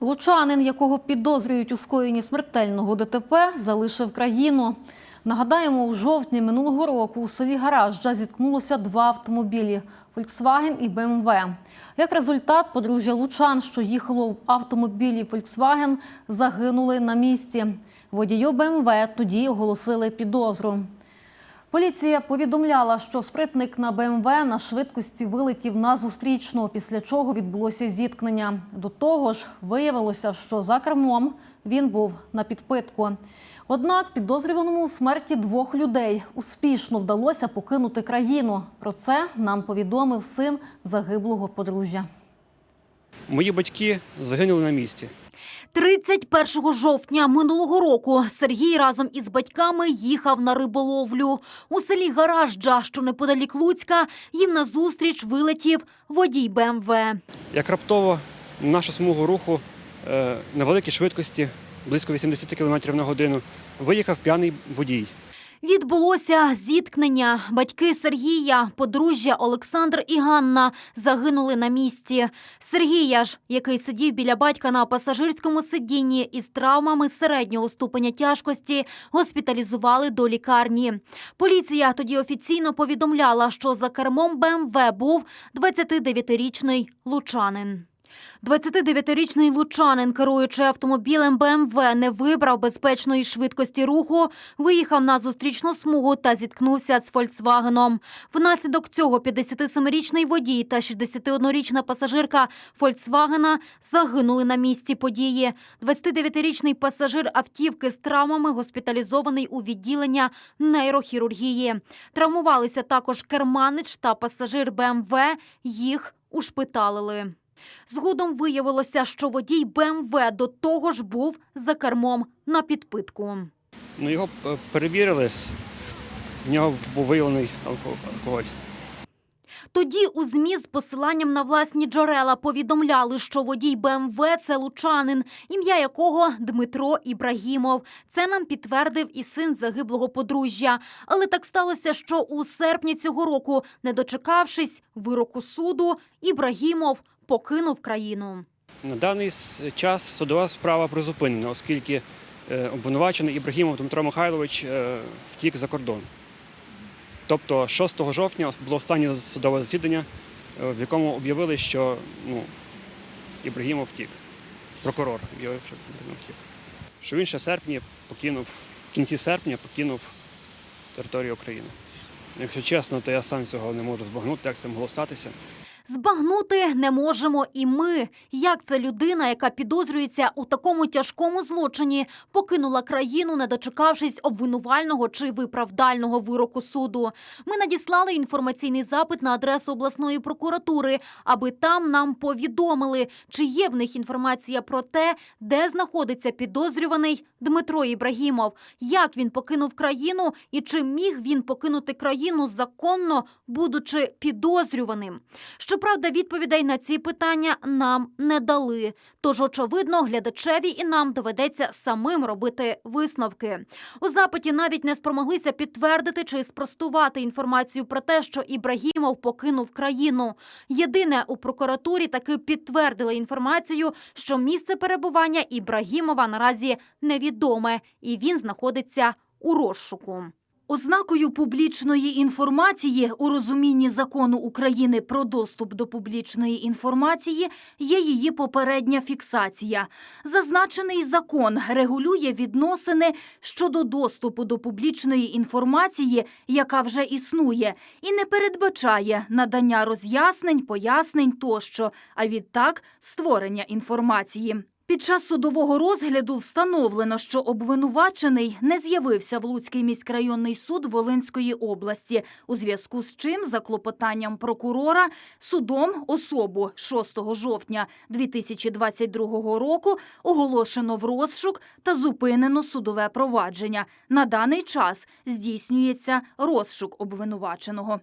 Лучанин, якого підозрюють у скоєнні смертельного ДТП, залишив країну. Нагадаємо, у жовтні минулого року у селі Гаражджа зіткнулося два автомобілі Volkswagen і BMW. Як результат, подружжя Лучан, що їхало в автомобілі Volkswagen, загинули на місці. Водію BMW тоді оголосили підозру. Поліція повідомляла, що спритник на БМВ на швидкості вилетів на зустрічну, після чого відбулося зіткнення. До того ж, виявилося, що за кермом він був на підпитку. Однак підозрюваному у смерті двох людей успішно вдалося покинути країну. Про це нам повідомив син загиблого подружжя. Мої батьки загинули на місці. 31 жовтня минулого року Сергій разом із батьками їхав на риболовлю. У селі Гаражджа, що неподалік Луцька, їм назустріч вилетів водій БМВ. Як раптово нашу смугу руху е, на великій швидкості, близько 80 км на годину, виїхав п'яний водій. Відбулося зіткнення. Батьки Сергія, подружжя Олександр і Ганна загинули на місці. Сергія ж, який сидів біля батька на пасажирському сидінні із травмами середнього ступеня тяжкості, госпіталізували до лікарні. Поліція тоді офіційно повідомляла, що за кермом БМВ був 29-річний лучанин. 29-річний лучанин, керуючи автомобілем БМВ, не вибрав безпечної швидкості руху, виїхав на зустрічну смугу та зіткнувся з Фольксвагеном. Внаслідок цього 57-річний водій та 61-річна пасажирка Фольксвагена загинули на місці події. 29-річний пасажир автівки з травмами госпіталізований у відділення нейрохірургії. Травмувалися також керманич та пасажир БМВ. Їх ушпиталили. Згодом виявилося, що водій БМВ до того ж був за кермом на підпитку. Ну, його е, перевірили, в нього був виявлений алкоголь. Тоді у ЗМІ з посиланням на власні джерела повідомляли, що водій БМВ – це лучанин, ім'я якого Дмитро Ібрагімов. Це нам підтвердив і син загиблого подружжя. Але так сталося, що у серпні цього року, не дочекавшись вироку суду, Ібрагімов покинув країну. На даний час судова справа призупинена, оскільки е, обвинувачений Ібрагімов Дмитро Михайлович е, втік за кордон. Тобто 6 жовтня було останнє судове засідання, е, в якому об'явили, що ну, Ібрагімов втік. Прокурор об'явив, що Ібрагімов втік. Що він ще серпні покинув, в кінці серпня покинув територію України. Якщо чесно, то я сам цього не можу збагнути, як це могло статися. Збагнути не можемо і ми. Як це людина, яка підозрюється у такому тяжкому злочині, покинула країну, не дочекавшись обвинувального чи виправдального вироку суду. Ми надіслали інформаційний запит на адресу обласної прокуратури, аби там нам повідомили, чи є в них інформація про те, де знаходиться підозрюваний Дмитро Ібрагімов, як він покинув країну і чи міг він покинути країну законно, будучи підозрюваним. Щоправда, відповідей на ці питання нам не дали. Тож, очевидно, глядачеві і нам доведеться самим робити висновки. У запиті навіть не спромоглися підтвердити чи спростувати інформацію про те, що Ібрагімов покинув країну. Єдине у прокуратурі таки підтвердили інформацію, що місце перебування Ібрагімова наразі невідоме, і він знаходиться у розшуку. Ознакою публічної інформації у розумінні закону України про доступ до публічної інформації є її попередня фіксація. Зазначений закон регулює відносини щодо доступу до публічної інформації, яка вже існує, і не передбачає надання роз'яснень, пояснень тощо, а відтак створення інформації. Під час судового розгляду встановлено, що обвинувачений не з'явився в Луцький міськрайонний суд Волинської області, у зв'язку з чим за клопотанням прокурора судом особу 6 жовтня 2022 року оголошено в розшук та зупинено судове провадження. На даний час здійснюється розшук обвинуваченого.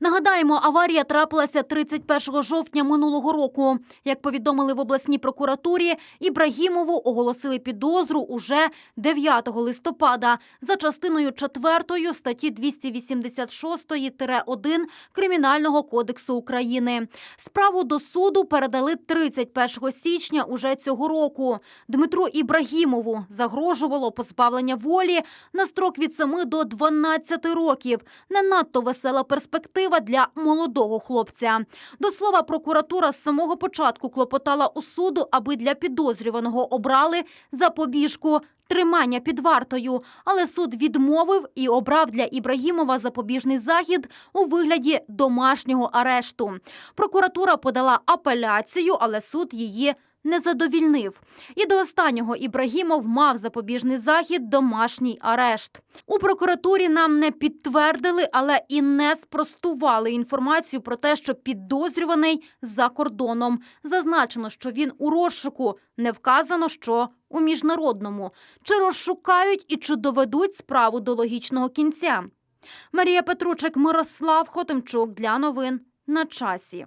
Нагадаємо, аварія трапилася 31 жовтня минулого року. Як повідомили в обласній прокуратурі, Ібрагімову оголосили підозру уже 9 листопада за частиною 4 статті 286-1 Кримінального кодексу України. Справу до суду передали 31 січня уже цього року. Дмитру Ібрагімову загрожувало позбавлення волі на строк від 7 до 12 років. Не надто весела перспектива для молодого хлопця. До слова, прокуратура з самого початку клопотала у суду, аби для підозрюваного обрали запобіжку. Тримання під вартою, але суд відмовив і обрав для Ібрагімова запобіжний захід у вигляді домашнього арешту. Прокуратура подала апеляцію, але суд її не задовільнив. І до останнього Ібрагімов мав запобіжний захід домашній арешт. У прокуратурі нам не підтвердили, але і не спростували інформацію про те, що підозрюваний за кордоном. Зазначено, що він у розшуку. Не вказано, що у міжнародному. Чи розшукають і чи доведуть справу до логічного кінця? Марія Петручик, Мирослав Хотимчук для новин на часі.